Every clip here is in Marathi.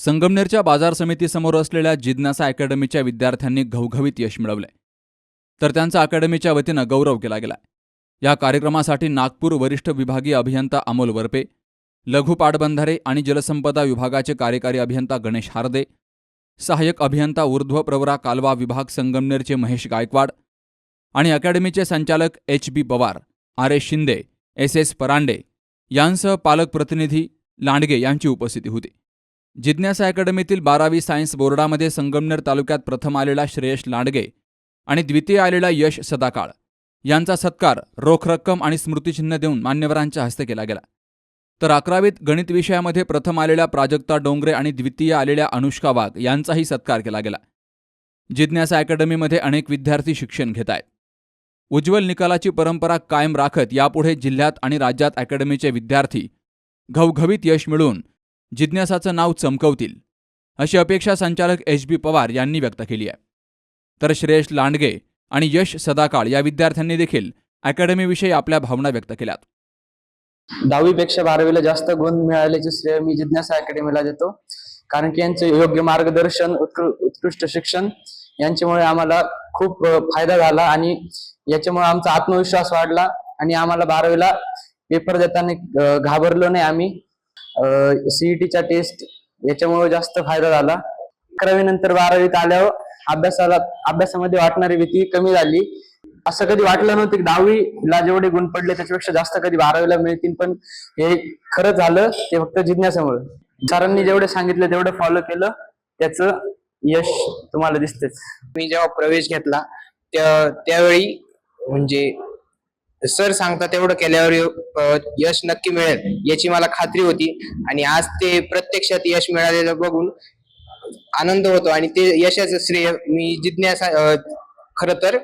संगमनेरच्या बाजार समितीसमोर असलेल्या जिज्ञासा अकॅडमीच्या विद्यार्थ्यांनी घवघवीत यश मिळवलंय. तर त्यांचा अकॅडमीच्या वतीनं गौरव केला गेला या कार्यक्रमासाठी नागपूर वरिष्ठ विभागीय अभियंता अमोल वरपे लघु पाटबंधारे आणि जलसंपदा विभागाचे कार्यकारी अभियंता गणेश हार्दे सहाय्यक अभियंता ऊर्ध्व प्रवरा कालवा विभाग संगमनेरचे महेश गायकवाड आणि अकॅडमीचे संचालक H B Pawar R S Shinde S S Parande यांसह पालक प्रतिनिधी लांडगे यांची उपस्थिती होती. जिज्ञासा अकॅडमीतील बारावी सायन्स बोर्डामध्ये संगमनेर तालुक्यात प्रथम आलेला श्रेयश लांडगे आणि द्वितीय आलेला यश सदाकाळ. यांचा सत्कार रोख रक्कम आणि स्मृतिचिन्ह देऊन मान्यवरांच्या हस्ते केला गेला. तर अकरावीत गणित विषयामध्ये प्रथम आलेल्या प्राजक्ता डोंगरे आणि द्वितीय आलेल्या अनुष्का वाघ यांचाही सत्कार केला गेला. जिज्ञासा अकॅडमीमध्ये अनेक विद्यार्थी शिक्षण घेत आहेत उज्ज्वल निकालाची परंपरा कायम राखत यापुढे जिल्ह्यात आणि राज्यात अकॅडमीचे विद्यार्थी घवघवीत यश मिळवून जिज्ञासाचं नाव चमकवतील अशी अपेक्षा संचालक एच बी पवार यांनी व्यक्त केली आहे. तर श्रेयश लांडगे आणि यश सदाकाळ या विद्यार्थ्यांनी देखील अकॅडमीविषयी आपल्या भावना व्यक्त केल्यात. दहावीपेक्षा बारावीला जास्त गुण मिळाल्याचे श्रेय मी जिज्ञासा अकॅडमीला देतो. कारण की यांचे योग्य मार्गदर्शन उत्कृ- उत्कृष्ट शिक्षण यांच्यामुळे आम्हाला खूप फायदा झाला आणि याच्यामुळे आमचा आत्मविश्वास वाढला आणि आम्हाला बारावीला पेपर देताना घाबरलो नाही आम्ही. सीईटीच्या टेस्ट याच्यामुळे जास्त फायदा झाला. अकरावी नंतर बारावीत आल्यावर अभ्यासाला अभ्यासामध्ये वाटणारी भीती कमी झाली. असं कधी वाटलं नव्हतं की दहावीला जेवढे गुण पडले त्याच्यापेक्षा जास्त कधी बारावीला मिळतील पण हे खरं झालं ते फक्त जिज्ञासामुळे. सरांनी जेवढे सांगितलं तेवढं फॉलो केलं त्याचं यश तुम्हाला दिसतेच. मी जेव्हा प्रवेश घेतला त्या त्यावेळी म्हणजे सर सांगता तेवढं केल्यावर यश नक्की मिळेल याची मला खात्री होती. आणि आज ते प्रत्यक्षात यश मिळालेलं बघून आनंद होतो. आणि ते यशाचं श्रेय मी जिज्ञासा खर तर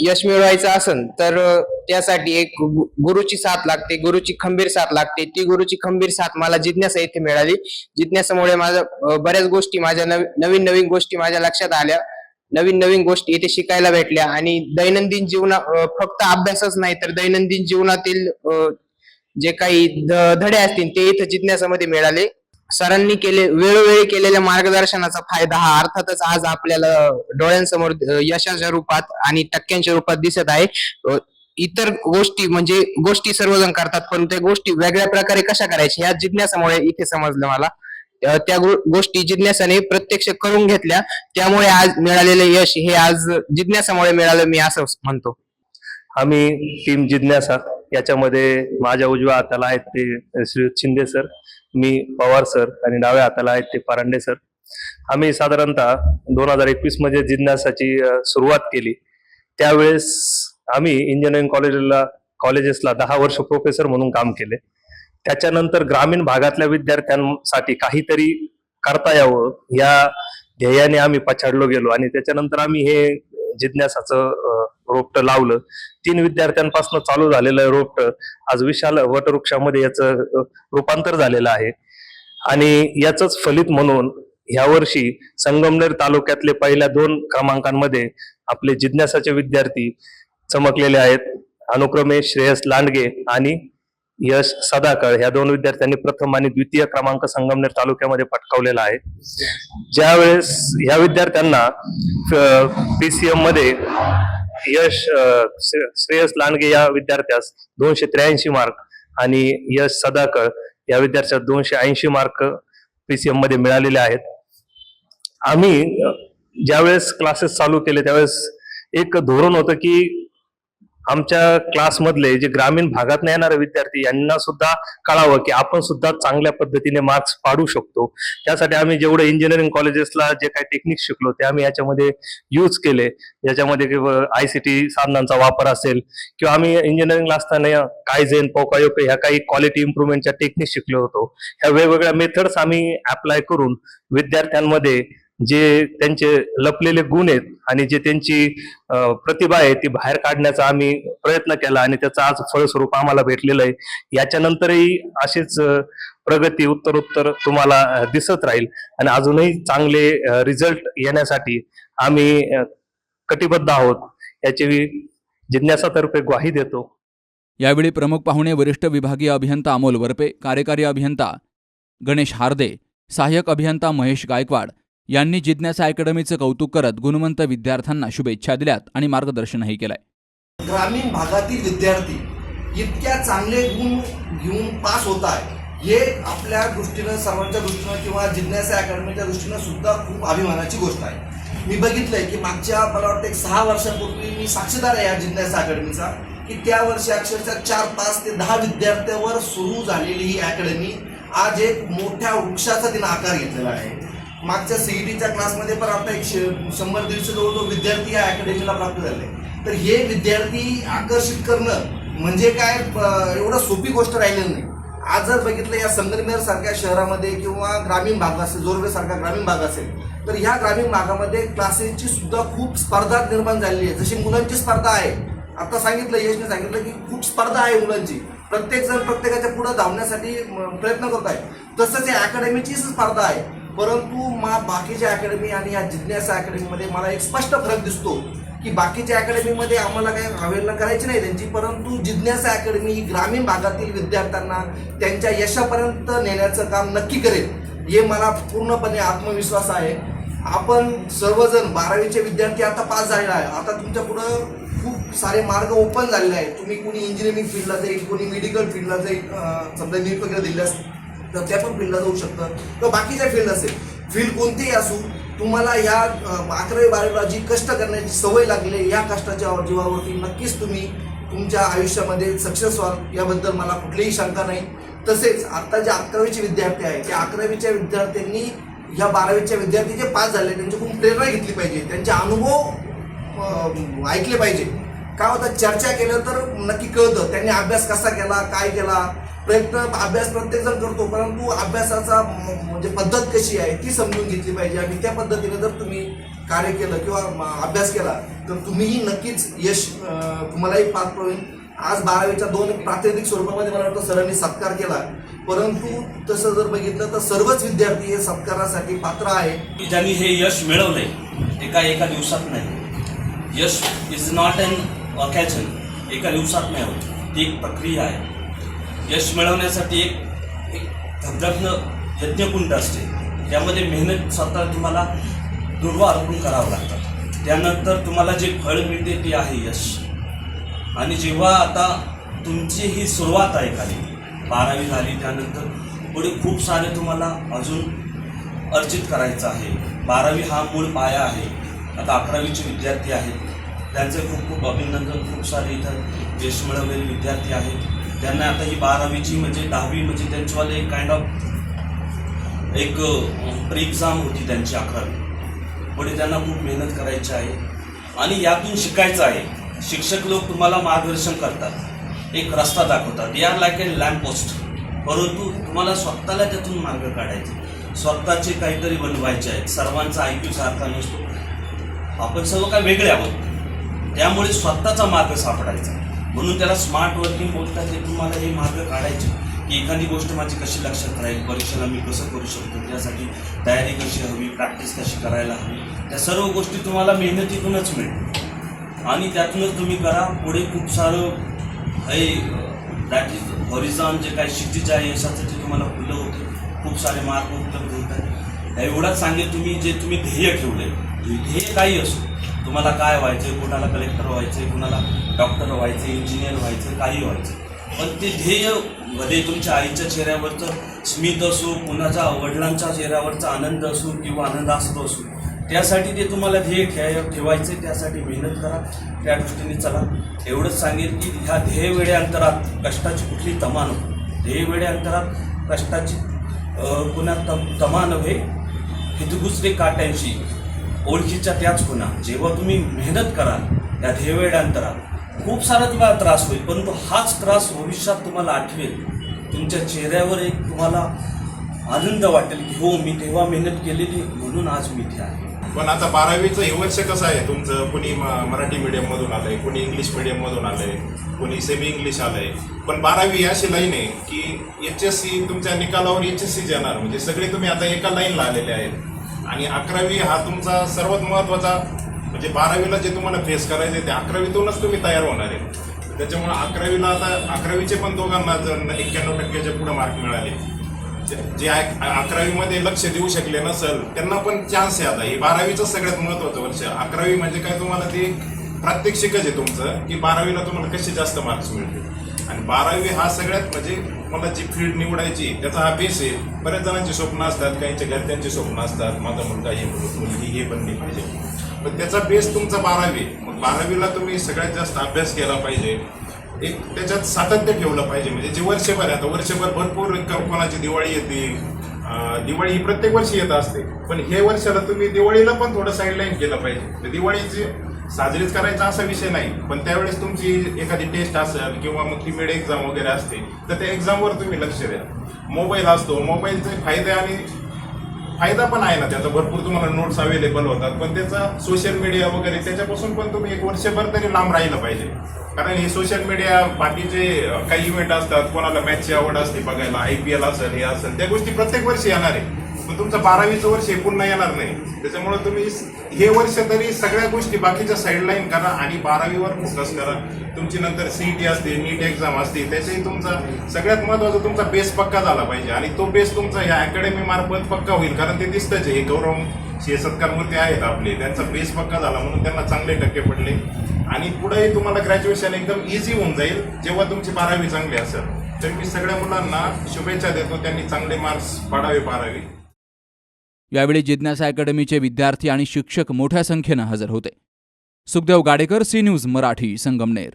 यश मिळवायचं असन तर त्यासाठी एक गु- गुरुची साथ लागते गुरुची खंबीर साथ लागते. ती गुरुची खंबीर साथ मला जिज्ञासा इथे मिळाली. जिज्ञासामुळे माझं बऱ्याच गोष्टी माझ्या नवीन नवीन गोष्टी माझ्या लक्षात आल्या. नवीन नवीन गोष्टी इथे शिकायला भेटल्या. आणि दैनंदिन जीवना फक्त अभ्यासच नाही तर दैनंदिन जीवनातील जे काही धडे असतील ते इथं जिज्ञासामध्ये मिळाले. सरांनी केले वेळोवेळी केलेल्या मार्गदर्शनाचा फायदा हा अर्थातच आज आपल्याला डोळ्यांसमोर यशाच्या रूपात आणि टक्क्यांच्या रूपात दिसत आहे. इतर गोष्टी म्हणजे गोष्टी सर्वजण करतात पण त्या गोष्टी वेगळ्या प्रकारे कशा करायच्या या जिज्ञासामुळे इथे समजलं मला. त्या गो- गोष्टी जिज्ञासाने प्रत्यक्ष करून घेतल्या. त्यामुळे आज मिळालेले यश हे आज जिज्ञासामुळे मिळालं मी असं म्हणतो. आम्ही टीम जिज्ञासा. याच्यामध्ये माझ्या उजव्या हाताला आहेत ते श्री शिंदे सर मी पवार सर आणि डाव्या हाताला आहेत ते परांडे सर. आम्ही साधारणतः दोन हजार एकवीसमध्ये जिज्ञासाची सुरुवात केली. त्यावेळेस आम्ही इंजिनिअरिंग कॉलेजला कॉलेजेसला दहा वर्ष प्रोफेसर म्हणून काम केले. त्याच्यानंतर ग्रामीण भागातल्या विद्यार्थ्यांसाठी काहीतरी करता यावं या ध्येयाने आम्ही पछाडलो गेलो. आणि त्याच्यानंतर आम्ही हे जिज्ञासाचं रोपट रोपटं लावलं. तीन विद्यार्थ्यांपासून चालू झालेलं रोपट. आज विशाल वटवृक्षामध्ये याचं रूपांतर झालेलं आहे. आणि याच फलित म्हणून यावर्षी संगमनेर तालुक्यातले पहिल्या दोन क्रमांकांमध्ये आपले जिज्ञासाचे विद्यार्थी चमकलेले आहेत. अनुक्रमे श्रेयस लांडगे आणि यश सदाकळ ह्या दोन विद्यार्थ्यांनी प्रथम आणि द्वितीय क्रमांक संगमनेर तालुक्यामध्ये पटकावलेला आहे. ज्यावेळेस ह्या विद्यार्थ्यांना पीसीएममध्ये यश श्रेयस लांडगे या विद्यार्थ्यास दोनशे त्र्याऐंशी मार्क आणि यश सदाकळ या विद्यार्थ्यास दोनशे ऐंशी मार्क पीसीएममध्ये मिळालेले आहेत. आम्ही ज्यावेळेस क्लासेस चालू केले त्यावेळेस एक धोरण होतं की आमच्या क्लासमधले जे ग्रामीण भागात येणारे विद्यार्थी यांना सुद्धा कळावं की आपण सुद्धा चांगल्या पद्धतीने मार्क्स पाडू शकतो. त्यासाठी आम्ही जेवढे इंजिनिअरिंग कॉलेजेसला जे काही टेक्निक शिकलो ते आम्ही याच्यामध्ये यूज केले. याच्यामध्ये आय सी टी साधनांचा वापर असेल किंवा आम्ही इंजिनिअरिंगला असताना कायझेन पोकायोपे ह्या काही क्वालिटी इम्प्रुव्हमेंटच्या टेक्निक शिकलो होतो. ह्या वेगवेगळ्या मेथड्स आम्ही अप्लाय करून विद्यार्थ्यांमध्ये जे त्यांचे लपलेले गुण आहेत आणि जे त्यांची प्रतिभा आहे ती बाहेर काढण्याचा आम्ही प्रयत्न केला आणि त्याचं आज फळस्वरूप आम्हाला भेटलेलं आहे. याच्यानंतरही अशीच प्रगती उत्तरोत्तर तुम्हाला दिसत राहील. आणि अजूनही चांगले रिझल्ट येण्यासाठी आम्ही कटिबद्ध आहोत. याची जिज्ञासातर्फे ग्वाही देतो. यावेळी प्रमुख पाहुणे वरिष्ठ विभागीय अभियंता अमोल वरपे कार्यकारी अभियंता गणेश हार्दे सहाय्यक अभियंता महेश गायकवाड यांनी जिज्ञासा अकॅडमीचं कौतुक करत गुणवंत विद्यार्थ्यांना शुभेच्छा दिल्यात आणि मार्गदर्शनही केलंय. ग्रामीण भागातील विद्यार्थी इतक्या चांगले गुण घेऊन पास होत आहे हे आपल्या दृष्टीनं सर्वांच्या दृष्टीनं किंवा जिज्ञासा अकॅडमीच्या दृष्टीनं सुद्धा खूप अभिमानाची गोष्ट आहे. मी बघितलंय की मागच्या मला वाटतं एक सहा वर्षापूर्वी मी साक्षीदार आहे या जिज्ञासा अकॅडमीचा की त्या वर्षी अक्षरशः चार पाच ते दहा विद्यार्थ्यांवर सुरू झालेली ही अकॅडमी आज एक मोठ्या वृक्षाचा तिनं आकार घेतलेला आहे. मागच्या सीईटीच्या क्लासमध्ये पण आता एक शंभर दीडशे जवळजवळ विद्यार्थी या अकॅडमीला प्राप्त झाले. तर हे विद्यार्थी आकर्षित करणं म्हणजे काय एवढं सोपी गोष्ट राहिलेली नाही. आज जर बघितलं या संगमनेर सारख्या शहरामध्ये किंवा ग्रामीण भाग असेल जोरवे सारखा ग्रामीण भाग असेल तर ह्या ग्रामीण भागामध्ये क्लासेसची सुद्धा खूप स्पर्धा निर्माण झालेली आहे. जशी मुलांची स्पर्धा आहे आता सांगितलं यशने सांगितलं की खूप स्पर्धा आहे मुलांची. प्रत्येक जण प्रत्येकाच्या पुढे धावण्यासाठी प्रयत्न करत आहे तसंच या अकॅडमीची स्पर्धा आहे. परंतु मा बाकीच्या अकॅडमी आणि या जिज्ञासा अकॅडमीमध्ये मला एक स्पष्ट फरक दिसतो की बाकीच्या अकॅडमीमध्ये आम्हाला काही अवेलना करायची नाही त्यांची परंतु जिज्ञासा अकॅडमी ही ग्रामीण भागातील विद्यार्थ्यांना त्यांच्या यशापर्यंत नेण्याचं काम नक्की करेल हे मला पूर्णपणे आत्मविश्वास आहे. आपण सर्वजण बारावीचे विद्यार्थी आता पास झालेला आहे. आता तुमच्या पुढं खूप सारे मार्ग ओपन झालेले आहेत. तुम्ही कोणी इंजिनिअरिंग फील्डला जाईल कोणी मेडिकल फील्डला जाईल समजा नीट वगैरे दिल्यास तर त्या पण फील्डला जाऊ शकतं किंवा बाकीच्या फील्ड असेल फील्ड कोणतीही असू तुम्हाला या अकरावी बारावीला जी कष्ट करण्याची सवय लागली आहे, या कष्टाच्या जीवावरती नक्कीच तुम्ही तुमच्या आयुष्यामध्ये सक्सेस व्हाल याबद्दल मला कुठलीही शंका नाही. तसेच आता जे अकरावीचे विद्यार्थी आहेत त्या अकरावीच्या विद्यार्थ्यांनी या बारावीच्या विद्यार्थी जे पास झाले त्यांच्याकडून प्रेरणा घेतली पाहिजे त्यांचे अनुभव ऐकले पाहिजे. काय होतं चर्चा केलं तर नक्की कळतं त्यांनी अभ्यास कसा केला काय केला प्रयत्न अभ्यास प्रत्येक जण करतो परंतु अभ्यासाचा म- म्हणजे पद्धत कशी आहे ती समजून घेतली पाहिजे. आणि त्या पद्धतीने जर तुम्ही कार्य केलं किंवा अभ्यास केला तर तुम्हीही नक्कीच यश तुम्हालाही पात्र होईल आज बारावीच्या दोन प्रातिनिधिक स्वरूपामध्ये मला वाटतं सरांनी सत्कार केला. परंतु तसं जर बघितलं तर सर्वच विद्यार्थी हे सत्कारासाठी पात्र आहे की ज्यांनी हे यश मिळवलंय एका एका दिवसात नाही. यश इज नॉट अन ऑकेजन एका दिवसात नाही होत. ती एक प्रक्रिया आहे. यश मिळवण्यासाठी एक एक धबधबनं यज्ञकुंड असते. त्यामध्ये मेहनत स्वतः तुम्हाला दुर्वा अर्पण करावं लागतात त्यानंतर तुम्हाला जे फळ मिळते ते आहे यश. आणि जेव्हा आता तुमची ही सुरुवात आहे खाली बारावी झाली त्यानंतर पुढे खूप सारे तुम्हाला अजून अर्जित करायचं आहे. बारावी हा मूळ पाया आहे. आता अकरावीचे विद्यार्थी आहेत. त्यांचे खूप खूप अभिनंदन. खूप सारे इथं यश मिळवलेले विद्यार्थी आहेत. त्यांना आता ही बारावीची म्हणजे दहावी म्हणजे त्यांच्यावाले एक काइंड ऑफ एक प्री एक्झाम होती त्यांची अकरावी. पुढे त्यांना खूप मेहनत करायची आहे. आणि यातून शिकायचं आहे. शिक्षक लोक तुम्हाला मार्गदर्शन करतात. एक रस्ता दाखवतात. They are like a lamp post परंतु तुम्हाला स्वतःला त्यातून मार्ग काढायचे. स्वतःचे काहीतरी बनवायचे आहेत. सर्वांचा आय क्यू सारखा नसतो. आपण सर्व काय वेगळे आहोत. त्यामुळे स्वतःचा मार्ग सापडायचा. म्हणून त्याला स्मार्ट वर्किंग बोलतात हे तुम्हाला हे मार्ग काढायचे. की एखादी गोष्ट माझी कशी लक्षात राहील परीक्षेला मी कसं करू शकतो त्यासाठी तयारी कशी हवी प्रॅक्टिस कशी करायला हवी त्या सर्व गोष्टी तुम्हाला मेहनतीतूनच मिळतील. आणि त्यातूनच तुम्ही करा. पुढे खूप सारं हे दॅट इज हॉरिझॉन जे काही क्षितिज आहे यशाचं ते तुम्हाला खुलं होते खूप सारे मार्ग उपलब्ध एवढंच सांगेल तुम्ही जे तुम्ही ध्येय ठेवले ध्येय काही असो. तुम्हाला काय व्हायचं कुणाला कलेक्टर व्हायचं कुणाला डॉक्टर व्हायचं इंजिनियर व्हायचं काही व्हायचं पण ते ध्येयमध्ये तुमच्या आईच्या चेहऱ्यावरचं स्मित असो कुणाच्या वडिलांच्या चेहऱ्यावरचा आनंद असो किंवा आनंदास्त्र असो त्यासाठी ते तुम्हाला ध्येय ठेवाय ठेवायचे त्यासाठी मेहनत करा त्या दृष्टीने चला. एवढंच सांगेल की ह्या ध्येय वेळेअंतरात कष्टाची कुठली तमा नको ध्येय वेळेअंतरात कष्टाची कुणा तम तमा नव्हे. हितगुजरे काट्यांशी ओळखीच्या त्याच खुणा. जेव्हा तुम्ही मेहनत कराल त्या ध्येय खूप सारा तुम्हाला त्रास होईल परंतु हाच त्रास भविष्यात तुम्हाला आठवेल. तुमच्या चेहऱ्यावर एक तुम्हाला आनंद वाटेल की हो मी तेव्हा मेहनत केलेली म्हणून आज मी इथे आहे. पण आता बारावीचं हे वर्ष कसं आहे? तुमचं कुणी म- मराठी मीडियम मधून आलंय कुणी इंग्लिश मीडियम मधून आलंय कुणी सेमी इंग्लिश आलंय. पण बारावी ही अशी लाईन आहे की एच एस सी तुमच्या निकालावर एच एस सी येणार म्हणजे सगळे तुम्ही आता एका लाईनला आलेले आहेत. आणि अकरावी हा तुमचा सर्वात महत्त्वाचा म्हणजे बारावीला जे तुम्हाला फेस करायचे ते अकरावीतूनच तुम्ही तयार होणार आहे. त्याच्यामुळे अकरावीला आता अकरावीचे पण दोघांना जर एक्क्याण्णव टक्क्याच्या पुढे मार्क मिळाले जे- अकरावी मध्ये अकरावीमध्ये लक्ष देऊ शकले नसल त्यांना पण चान्स आहे आता. हे बारावीचं सगळ्यात महत्वाचं वर्ष. अकरावी म्हणजे काय तुम्हाला ते प्रात्यक्षिकच आहे तुमचं की बारावीला तुम्हाला कसे जास्त मार्क्स मिळतील. आणि बारावी हा सगळ्यात म्हणजे मला जी फील्ड निवडायची त्याचा हा बेस आहे. बऱ्याच जणांची स्वप्न असतात काहींच्या घरच्यांची स्वप्न असतात. माझा मुलगा हे मुलगी हे बनली पाहिजे. पण त्याचा बेस तुमचा बारावी मग बारावीला तुम्ही सगळ्यात जास्त अभ्यास केला पाहिजे. एक त्याच्यात सातत्य ठेवलं पाहिजे. म्हणजे जे वर्षभर आहे आता वर्षभर भरपूर कोणाची दिवाळी येते. दिवाळी ही प्रत्येक वर्षी येत असते. पण हे वर्षाला तुम्ही दिवाळीला पण थोडं साईडलाईन केलं पाहिजे. म्हणजे तर दिवाळीची साजरीच करायचा असा विषय नाही. पण त्यावेळेस तुमची एखादी टेस्ट असेल किंवा मग ती मिड एक्झाम वगैरे असते तर त्या एक्झामवर तुम्ही लक्ष द्या. मोबाईल असतो. मोबाईलचे फायदे आणि फायदा पण आहे ना त्याचा. भरपूर तुम्हाला नोट्स अवेलेबल होतात. पण त्याचा सोशल मीडिया वगैरे त्याच्यापासून पण तुम्ही एक वर्षभर तरी लांब राहिलं पाहिजे. कारण हे सोशल मीडिया बाकीचे काही इव्हेंट असतात कोणाला मॅचची आवड असते बघायला आय पी एल असेल हे असेल त्या गोष्टी प्रत्येक वर्षी येणार आहे. मग तुमचं बारावीचं वर्ष हे पुन्हा येणार नाही. त्याच्यामुळे तुम्ही हे वर्ष तरी सगळ्या गोष्टी बाकीच्या साईडलाईन करा आणि बारावीवर फोकस करा. तुमची नंतर सीईटी असते नीट एक्झाम असते त्याच्याही तुमचा सगळ्यात महत्त्वाचा तुमचा बेस पक्का झाला पाहिजे. आणि तो बेस तुमचा ह्या अकॅडमी मार्फत पक्का होईल कारण ते दिसतंच हे गौरव हे सत्कारमूर्ती आहेत आपले त्यांचा बेस पक्का झाला म्हणून त्यांना चांगले टक्के पडले. आणि पुढेही तुम्हाला ग्रॅज्युएशन एकदम इझी होऊन जाईल जेव्हा तुमची बारावी चांगली असेल. तर मी सगळ्या मुलांना शुभेच्छा देतो त्यांनी चांगले मार्क्स पाडावे बारावी. यावेळी जिज्ञासा अकॅडमीचे विद्यार्थी आणि शिक्षक मोठ्या संख्येनं हजर होते. Sukhdev Gadekar C news Marathi Sangamner.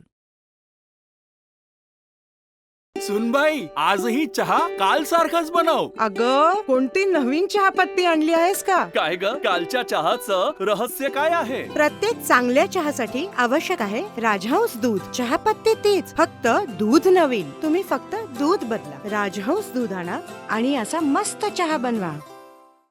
सुनबाई आजही चहा काल सारखाच बनव. अग कोणती नवीन चहापत्ती आणली आहेस का? काय ग? कालच्या चहाचं रहस्य काय आहे? प्रत्येक चांगल्या चहासाठी आवश्यक आहे राजहंस दूध. चहापत्ती तीच फक्त दूध नवीन. तुम्ही फक्त दूध बदला. राजहंस दूध आणा आणि असा मस्त चहा बनवा.